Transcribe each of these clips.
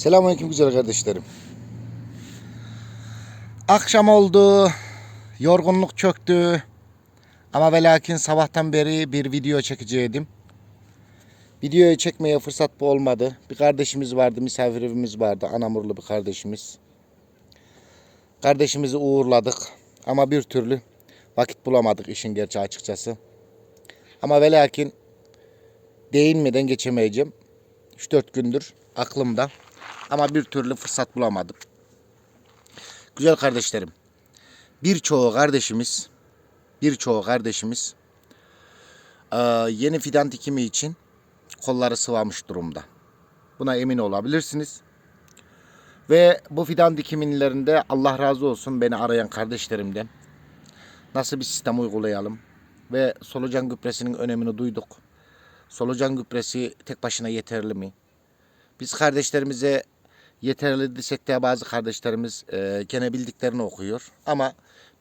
Selamünaleyküm güzel kardeşlerim. Akşam oldu. Yorgunluk çöktü. Ama ve lakin sabahtan beri bir video çekeceğim. Videoyu çekmeye fırsat bu olmadı. Bir kardeşimiz vardı, misafirimiz vardı. Anamurlu bir kardeşimiz. Kardeşimizi uğurladık. Ama bir türlü vakit bulamadık işin gerçeği açıkçası. Ama ve lakin değinmeden geçemeyeceğim. 3-4 gündür aklımda. Ama bir türlü fırsat bulamadım. Güzel kardeşlerim. Birçoğu kardeşimiz birçoğu kardeşimiz eee, yeni fidan dikimi için kolları sıvamış durumda. Buna emin olabilirsiniz. Ve bu fidan dikiminlerinde Allah razı olsun beni arayan kardeşlerimden nasıl bir sistem uygulayalım ve solucan gübresinin önemini duyduk. Solucan gübresi tek başına yeterli mi? Biz kardeşlerimize yeterli desek de bazı kardeşlerimiz e, gene bildiklerini okuyor. Ama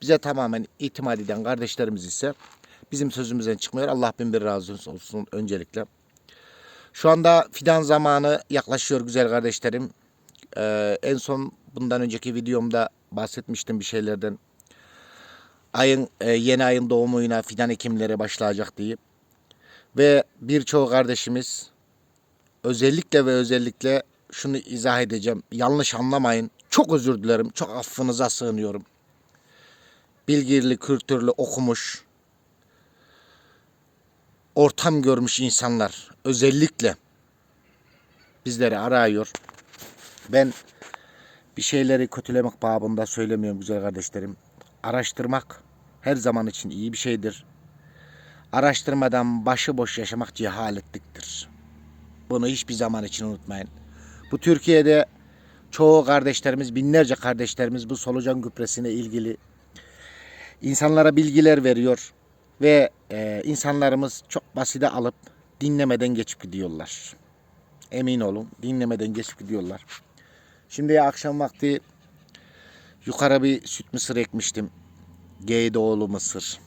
bize tamamen itimat eden kardeşlerimiz ise bizim sözümüzden çıkmıyor. Allah bin bir razı olsun öncelikle. Şu anda fidan zamanı yaklaşıyor güzel kardeşlerim. E, en son bundan önceki videomda bahsetmiştim bir şeylerden. Ayın e, yeni ayın doğumuyla fidan ekimleri başlayacak diye. Ve birçoğu kardeşimiz özellikle ve özellikle şunu izah edeceğim. Yanlış anlamayın. Çok özür dilerim. Çok affınıza sığınıyorum. Bilgili, kültürlü, okumuş, ortam görmüş insanlar özellikle bizleri arıyor. Ben bir şeyleri kötülemek babında söylemiyorum güzel kardeşlerim. Araştırmak her zaman için iyi bir şeydir. Araştırmadan başıboş yaşamak cehaletliktir. Bunu hiçbir zaman için unutmayın. Bu Türkiye'de çoğu kardeşlerimiz, binlerce kardeşlerimiz bu solucan gübresine ilgili insanlara bilgiler veriyor ve e, insanlarımız çok basite alıp dinlemeden geçip gidiyorlar. Emin olun dinlemeden geçip gidiyorlar. Şimdi akşam vakti yukarı bir süt mısır ekmiştim. Geydoğlu mısır.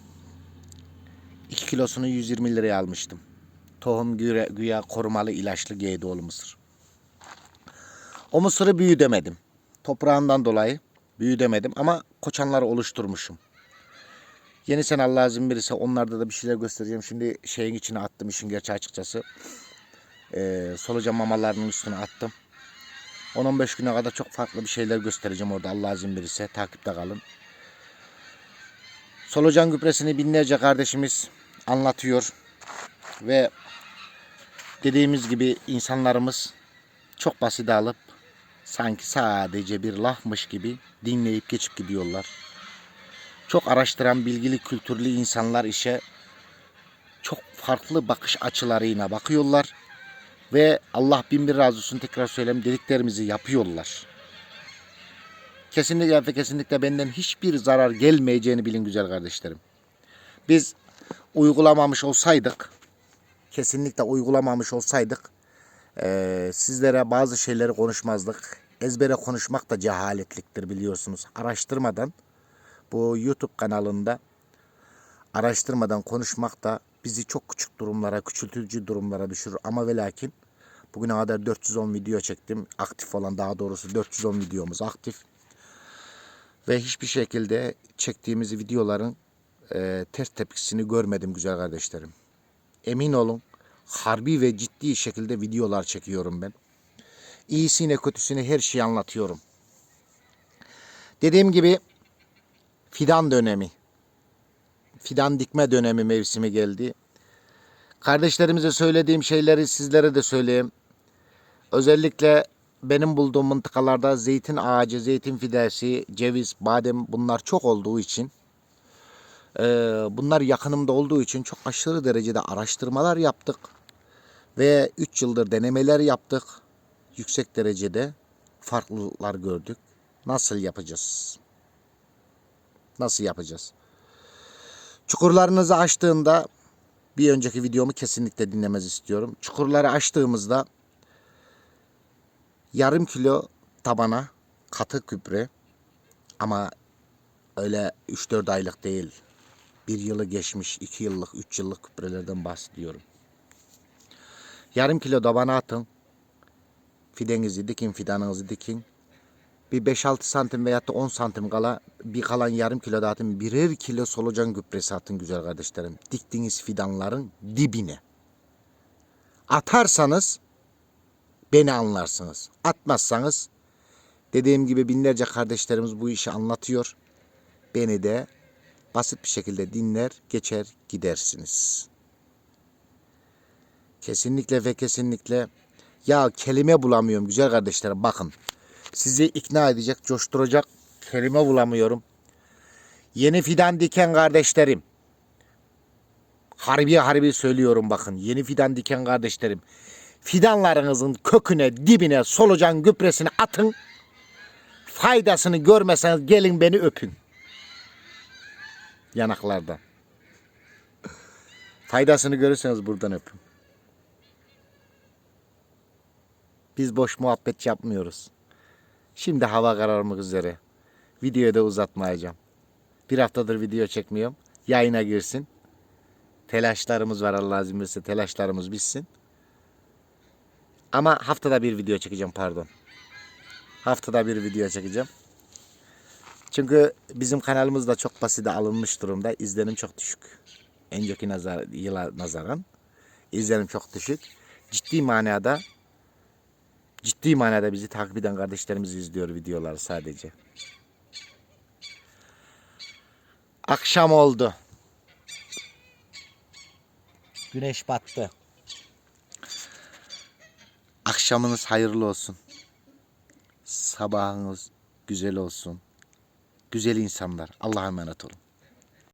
2 kilosunu 120 liraya almıştım. Tohum güya, güya korumalı ilaçlı Geydoğlu mısır. O mısırı büyüdemedim. Toprağından dolayı büyüdemedim ama koçanları oluşturmuşum. Yeni sene Allah izin verirse onlarda da bir şeyler göstereceğim. Şimdi şeyin içine attım işin gerçeği açıkçası. Ee, solucan mamalarının üstüne attım. 10-15 güne kadar çok farklı bir şeyler göstereceğim orada Allah izin verirse. Takipte kalın. Solucan gübresini binlerce kardeşimiz anlatıyor. Ve dediğimiz gibi insanlarımız çok basit alıp sanki sadece bir lafmış gibi dinleyip geçip gidiyorlar. Çok araştıran bilgili kültürlü insanlar işe çok farklı bakış açılarıyla bakıyorlar ve Allah bin bir razı olsun tekrar söyleyeyim dediklerimizi yapıyorlar. Kesinlikle ve kesinlikle benden hiçbir zarar gelmeyeceğini bilin güzel kardeşlerim. Biz uygulamamış olsaydık, kesinlikle uygulamamış olsaydık eee, sizlere bazı şeyleri konuşmazdık. Ezbere konuşmak da cehaletliktir biliyorsunuz. Araştırmadan bu YouTube kanalında araştırmadan konuşmak da bizi çok küçük durumlara, küçültücü durumlara düşürür. Ama ve lakin bugüne kadar 410 video çektim. Aktif olan daha doğrusu 410 videomuz aktif. Ve hiçbir şekilde çektiğimiz videoların e, ters tepkisini görmedim güzel kardeşlerim. Emin olun harbi ve ciddi şekilde videolar çekiyorum ben. İyisine kötüsüne her şeyi anlatıyorum. Dediğim gibi fidan dönemi. Fidan dikme dönemi mevsimi geldi. Kardeşlerimize söylediğim şeyleri sizlere de söyleyeyim. Özellikle benim bulduğum mıntıkalarda zeytin ağacı, zeytin fidesi, ceviz, badem bunlar çok olduğu için e, bunlar yakınımda olduğu için çok aşırı derecede araştırmalar yaptık. Ve 3 yıldır denemeler yaptık. Yüksek derecede farklılıklar gördük. Nasıl yapacağız? Nasıl yapacağız? Çukurlarınızı açtığında bir önceki videomu kesinlikle dinlemez istiyorum. Çukurları açtığımızda yarım kilo tabana katı gübre ama öyle 3-4 aylık değil. Bir yılı geçmiş 2 yıllık 3 yıllık gübrelerden bahsediyorum. Yarım kilo tabana atın. Fidenizi dikin, fidanınızı dikin. Bir 5-6 santim veyahut da 10 santim kala bir kalan yarım kilo da. Birer kilo solucan gübresi atın güzel kardeşlerim. Diktiğiniz fidanların dibine. Atarsanız beni anlarsınız. Atmazsanız dediğim gibi binlerce kardeşlerimiz bu işi anlatıyor. Beni de basit bir şekilde dinler, geçer, gidersiniz. Kesinlikle ve kesinlikle ya kelime bulamıyorum güzel kardeşlerim bakın. Sizi ikna edecek, coşturacak kelime bulamıyorum. Yeni fidan diken kardeşlerim. Harbi harbi söylüyorum bakın. Yeni fidan diken kardeşlerim. Fidanlarınızın köküne, dibine solucan gübresini atın. Faydasını görmeseniz gelin beni öpün. Yanaklardan. Faydasını görürseniz buradan öpün. Biz boş muhabbet yapmıyoruz. Şimdi hava kararmak üzere. Videoyu da uzatmayacağım. Bir haftadır video çekmiyorum. Yayına girsin. Telaşlarımız var Allah izin verirse telaşlarımız bitsin. Ama haftada bir video çekeceğim pardon. Haftada bir video çekeceğim. Çünkü bizim kanalımız da çok basite alınmış durumda. İzlenim çok düşük. Önceki nazar, yıla nazaran izlenim çok düşük. Ciddi manada ciddi manada bizi takip eden kardeşlerimiz izliyor videoları sadece. Akşam oldu. Güneş battı. Akşamınız hayırlı olsun. Sabahınız güzel olsun. Güzel insanlar. Allah'a emanet olun.